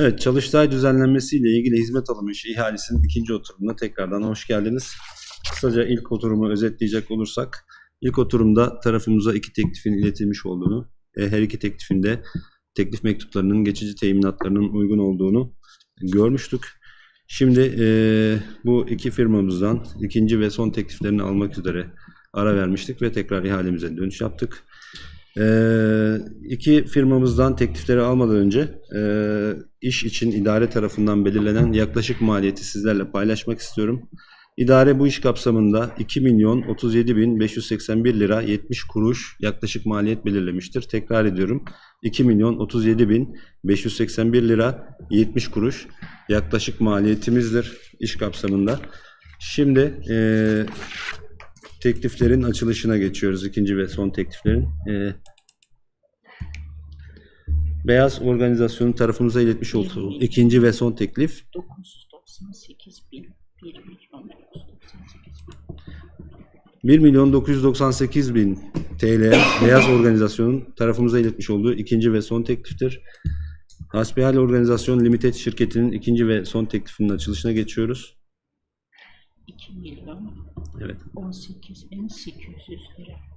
Evet, Çalıştay düzenlenmesi ile ilgili hizmet alımı işi ihalesinin ikinci oturumuna tekrardan hoş geldiniz. Kısaca ilk oturumu özetleyecek olursak, ilk oturumda tarafımıza iki teklifin iletilmiş olduğunu, e, her iki teklifinde teklif mektuplarının geçici teminatlarının uygun olduğunu görmüştük. Şimdi e, bu iki firmamızdan ikinci ve son tekliflerini almak üzere ara vermiştik ve tekrar ihalemize dönüş yaptık. Ee, iki firmamızdan teklifleri almadan önce e, iş için idare tarafından belirlenen yaklaşık maliyeti sizlerle paylaşmak istiyorum. İdare bu iş kapsamında 2 milyon 37 bin 581 lira 70 kuruş yaklaşık maliyet belirlemiştir. Tekrar ediyorum 2 milyon 37 bin 581 lira 70 kuruş yaklaşık maliyetimizdir iş kapsamında. Şimdi e, tekliflerin açılışına geçiyoruz. ikinci ve son tekliflerin. Ee, Beyaz Organizasyonu tarafımıza iletmiş olduğu ikinci ve son teklif 998 bin 1 milyon 998 bin 1 milyon 998 bin TL Beyaz Organizasyon'un tarafımıza iletmiş olduğu ikinci ve son tekliftir. Hasbihal Organizasyon Limited şirketinin ikinci ve son teklifinin açılışına geçiyoruz. 2 milyon Evet. 18 bin 800 lira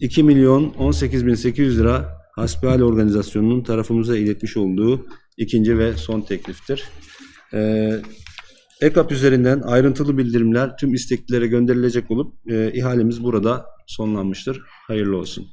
2 milyon 18 bin 800 lira Hasbihal Organizasyonu'nun tarafımıza iletmiş olduğu ikinci ve son tekliftir. Ee, EKAP üzerinden ayrıntılı bildirimler tüm isteklilere gönderilecek olup e, ihalemiz burada sonlanmıştır. Hayırlı olsun.